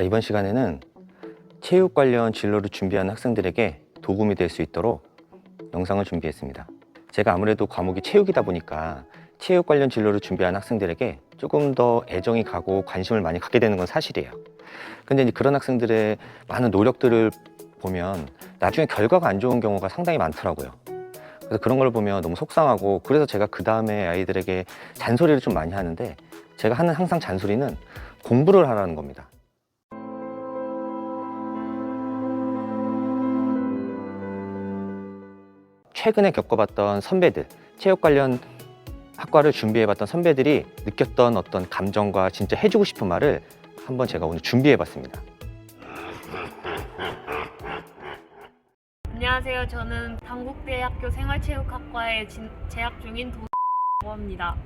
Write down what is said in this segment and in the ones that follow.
자, 이번 시간에는 체육 관련 진로를 준비하는 학생들에게 도움이 될 수 있도록 영상을 준비했습니다. 제가 아무래도 과목이 체육이다 보니까 체육 관련 진로를 준비하는 학생들에게 조금 더 애정이 가고 관심을 많이 갖게 되는 건 사실이에요. 근데 이제 그런 학생들의 많은 노력들을 보면 나중에 결과가 안 좋은 경우가 상당히 많더라고요. 그래서 그런 걸 보면 너무 속상하고 그래서 제가 그 다음에 아이들에게 잔소리를 좀 많이 하는데 제가 하는 항상 잔소리는 공부를 하라는 겁니다. 최근에 겪어봤던 선배들, 체육 관련 학과를 준비해봤던 선배들이 느꼈던 어떤 감정과 진짜 해주고 싶은 말을 한번 제가 오늘 준비해봤습니다. 안녕하세요. 저는 당국대학교 생활체육학과에 진- 재학 중인 도입니다.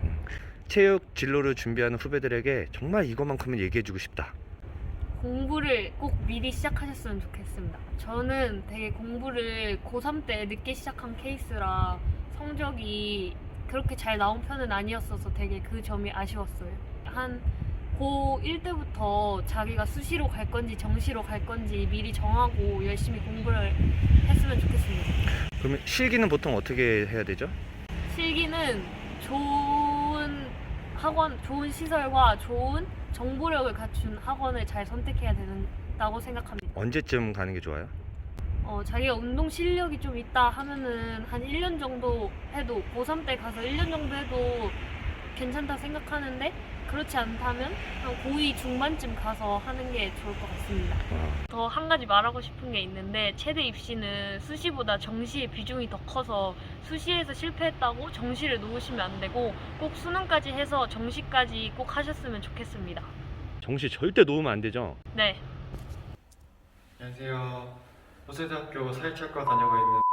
체육 진로를 준비하는 후배들에게 정말 이것만큼은 얘기해주고 싶다. 공부를 꼭 미리 시작하셨으면 좋겠습니다. 저는 되게 공부를 고3 때 늦게 시작한 케이스라 성적이 그렇게 잘 나온 편은 아니었어서 되게 그 점이 아쉬웠어요. 한 고1 때부터 자기가 수시로 갈 건지 정시로 갈 건지 미리 정하고 열심히 공부를 했으면 좋겠습니다. 그러면 실기는 보통 어떻게 해야 되죠? 실기는 좋은 학원, 좋은 시설과 좋은 정보력을 갖춘 학원을 잘 선택해야 된다고 생각합니다. 언제쯤 가는 게 좋아요? 어, 자기가 운동 실력이 좀 있다 하면은 한 1년 정도 해도 고3 때 가서 1년 정도 해도 괜찮다 생각하는데 그렇지 않다면 한 고2 중반쯤 가서 하는 게 좋을 것 같습니다. 더 한 가지 말하고 싶은 게 있는데 체대 입시는 수시보다 정시의 비중이 더 커서 수시에서 실패했다고 정시를 놓으시면 안 되고 꼭 수능까지 해서 정시까지 꼭 하셨으면 좋겠습니다. 정시 절대 놓으면 안 되죠? 네. 안녕하세요. 호세대학교 사회체육과 다니고 있는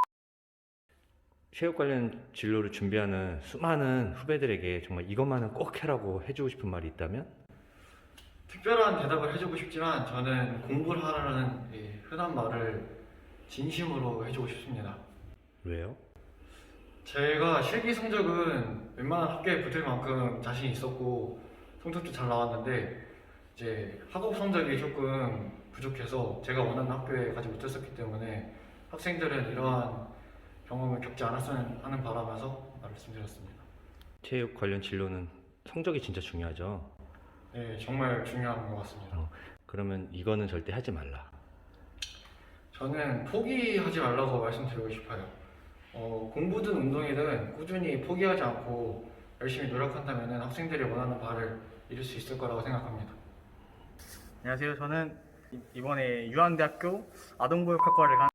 체육 관련 진로를 준비하는 수많은 후배들에게 정말 이것만은 꼭 해라고 해주고 싶은 말이 있다면? 특별한 대답을 해주고 싶지만 저는 공부를 하라는 이 흔한 말을 진심으로 해주고 싶습니다. 왜요? 제가 실기 성적은 웬만한 학교에 붙을 만큼 자신 있었고 성적도 잘 나왔는데 이제 학업 성적이 조금 부족해서 제가 원하는 학교에 가지 못했었기 때문에 학생들은 이러한 경험을 겪지 않았으면 하는 바람에서 말씀드렸습니다. 체육 관련 진로는 성적이 진짜 중요하죠. 네, 정말 중요한 것 같습니다. 그러면 이거는 절대 하지 말라. 저는 포기하지 말라고 말씀드리고 싶어요. 어, 공부든 운동이든 꾸준히 포기하지 않고 열심히 노력한다면 학생들이 원하는 바를 이룰 수 있을 거라고 생각합니다. 안녕하세요. 저는 이- 이번에 유한대학교 아동보육학과를 간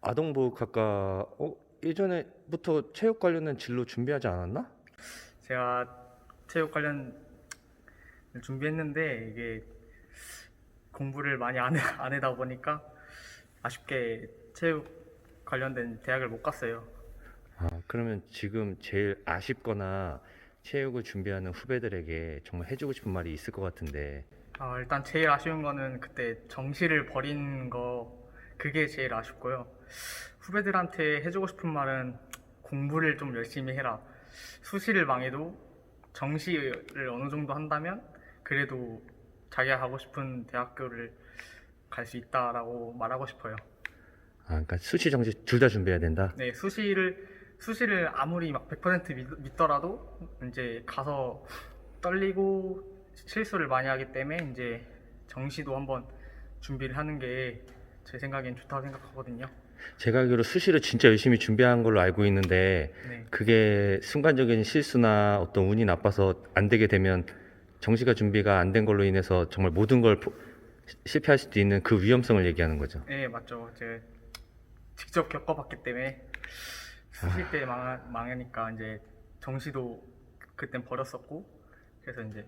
아동보육학과 어, 예전에부터 체육 관련된 진로 준비하지 않았나? 제가 체육 관련 준비했는데 이게 공부를 많이 안, 해, 안 해다 보니까 아쉽게 체육 관련된 대학을 못 갔어요. 아, 그러면 지금 제일 아쉽거나 체육을 준비하는 후배들에게 정말 해주고 싶은 말이 있을 것 같은데 어, 일단 제일 아쉬운 거는 그때 정시를 버린 거 그게 제일 아쉽고요. 후배들한테 해주고 싶은 말은 공부를 좀 열심히 해라. 수시를 망해도 정시를 어느 정도 한다면 그래도 자기가 가고 싶은 대학교를 갈 수 있다라고 말하고 싶어요. 아, 그러니까 수시 정시 둘 다 준비해야 된다. 네, 수시를 수시를 아무리 막 100% 믿, 믿더라도 이제 가서 떨리고 실수를 많이 하기 때문에 이제 정시도 한번 준비를 하는 게 제 생각엔 좋다고 생각하거든요. 제가 알기로 수시를 진짜 열심히 준비한 걸로 알고 있는데 네, 그게 순간적인 실수나 어떤 운이 나빠서 안 되게 되면 정시가 준비가 안 된 걸로 인해서 정말 모든 걸 포- 시- 실패할 수도 있는 그 위험성을 얘기하는 거죠. 네 맞죠. 제가 직접 겪어봤기 때문에 수시 때 망, 망하니까 이제 정시도 그땐 버렸었고 그래서 이제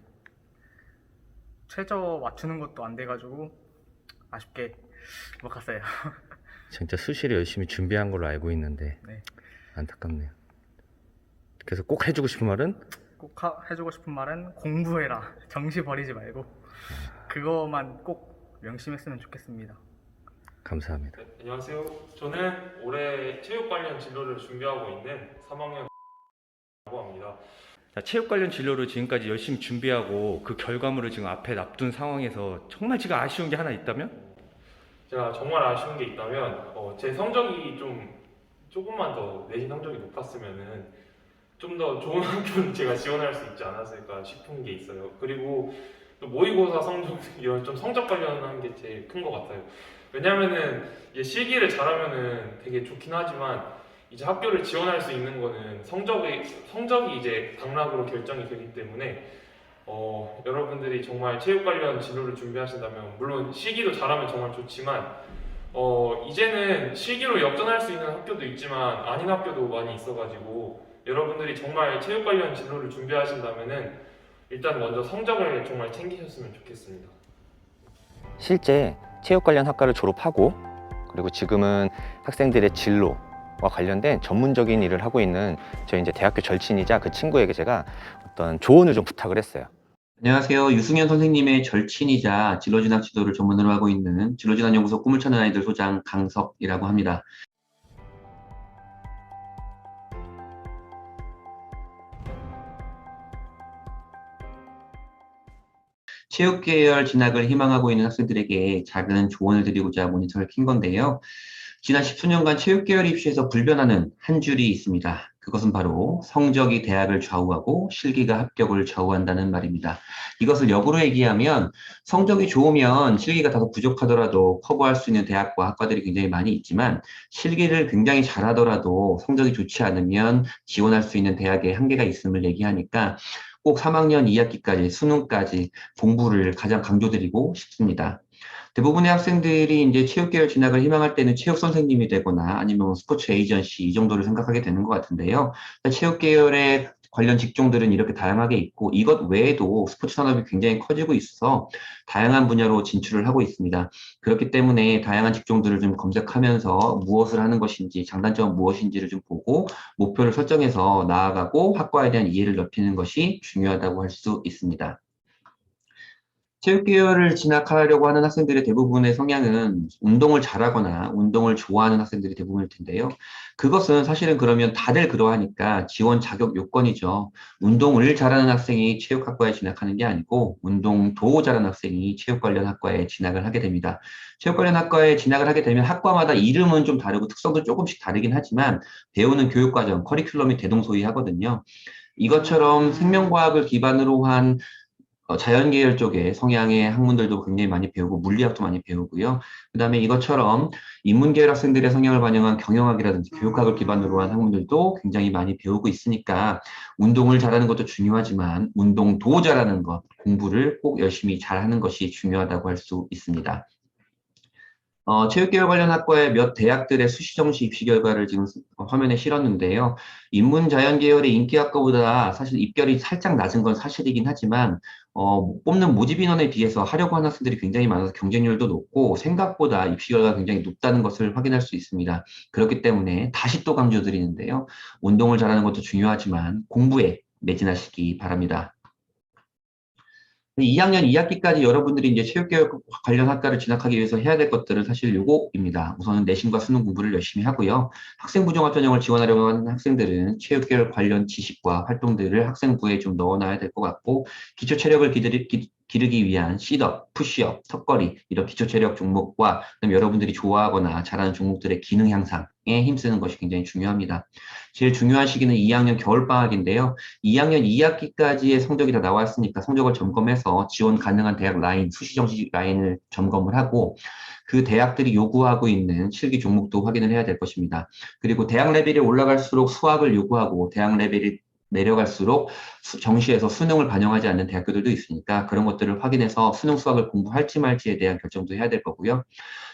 최저 맞추는 것도 안 돼가지고 아쉽게 못 갔어요. 진짜 수시를 열심히 준비한 걸로 알고 있는데 네. 안타깝네요. 그래서 꼭 해주고 싶은 말은 꼭 하- 해주고 싶은 말은 공부해라. 정시 버리지 말고 그거만 꼭 명심했으면 좋겠습니다. 감사합니다. 네, 안녕하세요. 저는 올해 체육 관련 진로를 준비하고 있는 3학년 라고 합니다. 자, 체육 관련 진로를 지금까지 열심히 준비하고 그 결과물을 지금 앞에 납둔 상황에서 정말 지금 아쉬운 게 하나 있다면? 제가 정말 아쉬운 게 있다면 어, 제 성적이 좀 조금만 더 내신 성적이 높았으면은 좀 더 좋은 학교를 제가 지원할 수 있지 않았을까 싶은 게 있어요. 그리고 또 모의고사 성적 이런 좀 성적 관련한 게 제일 큰 것 같아요. 왜냐면은 이제 실기를 잘하면은 되게 좋긴 하지만 이제 학교를 지원할 수 있는 거는 성적이 성적이 이제 당락으로 결정이 되기 때문에 어, 여러분들이 정말 체육 관련 진로를 준비하신다면 물론 실기도 잘하면 정말 좋지만 어, 이제는 실기로 역전할 수 있는 학교도 있지만 아닌 학교도 많이 있어가지고 여러분들이 정말 체육 관련 진로를 준비하신다면은 일단 먼저 성적을 정말 챙기셨으면 좋겠습니다. 실제 체육 관련 학과를 졸업하고 그리고 지금은 학생들의 진로와 관련된 전문적인 일을 하고 있는 저희 이제 대학교 절친이자 그 친구에게 제가 어떤 조언을 좀 부탁을 했어요. 안녕하세요. 유승현 선생님의 절친이자 진로진학 지도를 전문으로 하고 있는 진로진학 연구소 꿈을 찾는 아이들 소장 강석이라고 합니다. 체육 계열 진학을 희망하고 있는 학생들에게 작은 조언을 드리고자 모니터를 킨 건데요. 지난 십수년간 체육 계열 입시에서 불변하는 한 줄이 있습니다. 그것은 바로 성적이 대학을 좌우하고 실기가 합격을 좌우한다는 말입니다. 이것을 역으로 얘기하면 성적이 좋으면 실기가 다소 부족하더라도 커버할 수 있는 대학과 학과들이 굉장히 많이 있지만 실기를 굉장히 잘하더라도 성적이 좋지 않으면 지원할 수 있는 대학에 한계가 있음을 얘기하니까 꼭 3학년 2학기까지 수능까지 공부를 가장 강조드리고 싶습니다. 대부분의 학생들이 이제 체육계열 진학을 희망할 때는 체육 선생님이 되거나 아니면 뭐 스포츠 에이전시 이 정도를 생각하게 되는 것 같은데요. 체육계열의 관련 직종들은 이렇게 다양하게 있고 이것 외에도 스포츠 산업이 굉장히 커지고 있어서 다양한 분야로 진출을 하고 있습니다. 그렇기 때문에 다양한 직종들을 좀 검색하면서 무엇을 하는 것인지 장단점은 무엇인지를 좀 보고 목표를 설정해서 나아가고 학과에 대한 이해를 넓히는 것이 중요하다고 할 수 있습니다. 체육계열을 진학하려고 하는 학생들의 대부분의 성향은 운동을 잘하거나 운동을 좋아하는 학생들이 대부분일 텐데요. 그것은 사실은 그러면 다들 그러하니까 지원 자격 요건이죠. 운동을 잘하는 학생이 체육학과에 진학하는 게 아니고 운동도 잘하는 학생이 체육 관련 학과에 진학을 하게 됩니다. 체육 관련 학과에 진학을 하게 되면 학과마다 이름은 좀 다르고 특성도 조금씩 다르긴 하지만 배우는 교육과정, 커리큘럼이 대동소이하거든요. 이것처럼 생명과학을 기반으로 한 어, 자연계열 쪽의 성향의 학문들도 굉장히 많이 배우고 물리학도 많이 배우고요. 그 다음에 이것처럼 인문계열 학생들의 성향을 반영한 경영학이라든지 교육학을 기반으로 한 학문들도 굉장히 많이 배우고 있으니까 운동을 잘하는 것도 중요하지만 운동도 잘하는 것, 공부를 꼭 열심히 잘하는 것이 중요하다고 할 수 있습니다. 어, 체육계열 관련 학과의 몇 대학들의 수시 정시 입시 결과를 지금 화면에 실었는데요. 인문 자연 계열의 인기 학과보다 사실 입결이 살짝 낮은 건 사실이긴 하지만 어, 뽑는 모집 인원에 비해서 하려고 하는 학생들이 굉장히 많아서 경쟁률도 높고 생각보다 입시 결과가 굉장히 높다는 것을 확인할 수 있습니다. 그렇기 때문에 다시 또 강조드리는데요. 운동을 잘하는 것도 중요하지만 공부에 매진하시기 바랍니다. 2학년 2학기까지 여러분들이 이제 체육계열 관련 학과를 진학하기 위해서 해야 될 것들은 사실 요거입니다. 우선은 내신과 수능 공부를 열심히 하고요. 학생부 종합 전형을 지원하려고 하는 학생들은 체육계열 관련 지식과 활동들을 학생부에 좀 넣어놔야 될 것 같고 기초 체력을 기르기, 기, 기르기 위한 시덥, 푸시업, 턱걸이 이런 기초 체력 종목과 그다음에 여러분들이 좋아하거나 잘하는 종목들의 기능 향상에 힘쓰는 것이 굉장히 중요합니다. 제일 중요한 시기는 2학년 겨울방학인데요. 2학년 2학기까지의 성적이 다 나왔으니까 성적을 점검해서 지원 가능한 대학 라인, 수시 정시 라인을 점검을 하고 그 대학들이 요구하고 있는 실기 종목도 확인을 해야 될 것입니다. 그리고 대학 레벨이 올라갈수록 수학을 요구하고 대학 레벨이 내려갈수록 수- 정시에서 수능을 반영하지 않는 대학교들도 있으니까 그런 것들을 확인해서 수능 수학을 공부할지 말지에 대한 결정도 해야 될 거고요.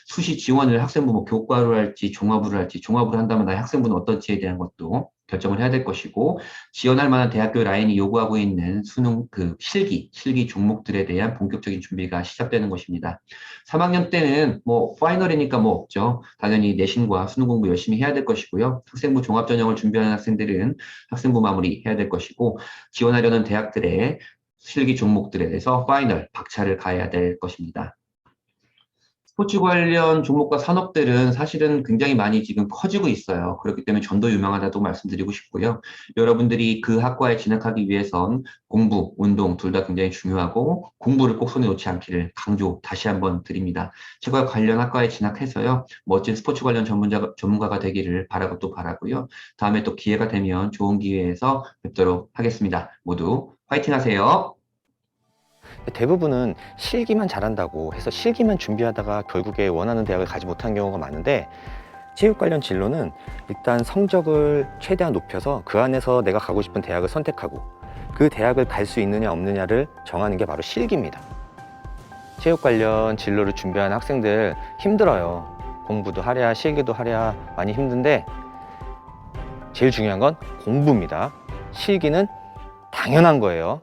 수시 지원을 학생부 뭐 교과로 할지 종합으로 할지 종합으로 한다면 나의 학생부는 어떨지에 대한 것도 결정을 해야 될 것이고 지원할 만한 대학교 라인이 요구하고 있는 수능 그 실기 실기 종목들에 대한 본격적인 준비가 시작되는 것입니다. 3학년 때는 뭐 파이널이니까 뭐 없죠. 당연히 내신과 수능 공부 열심히 해야 될 것이고요. 학생부 종합 전형을 준비하는 학생들은 학생부 마무리 해야 될 것이고 지원하려는 대학들의 실기 종목들에 대해서 파이널 박차를 가해야 될 것입니다. 스포츠 관련 종목과 산업들은 사실은 굉장히 많이 지금 커지고 있어요. 그렇기 때문에 전도 유명하다고 말씀드리고 싶고요. 여러분들이 그 학과에 진학하기 위해선 공부, 운동 둘 다 굉장히 중요하고 공부를 꼭 손에 놓지 않기를 강조 다시 한번 드립니다. 제가 관련 학과에 진학해서요. 멋진 스포츠 관련 전문자, 전문가가 되기를 바라고 또 바라고요. 다음에 또 기회가 되면 좋은 기회에서 뵙도록 하겠습니다. 모두 화이팅 하세요. 대부분은 실기만 잘한다고 해서 실기만 준비하다가 결국에 원하는 대학을 가지 못한 경우가 많은데 체육 관련 진로는 일단 성적을 최대한 높여서 그 안에서 내가 가고 싶은 대학을 선택하고 그 대학을 갈 수 있느냐 없느냐를 정하는 게 바로 실기입니다. 체육 관련 진로를 준비하는 학생들 힘들어요. 공부도 하랴 실기도 하랴 많이 힘든데 제일 중요한 건 공부입니다. 실기는 당연한 거예요.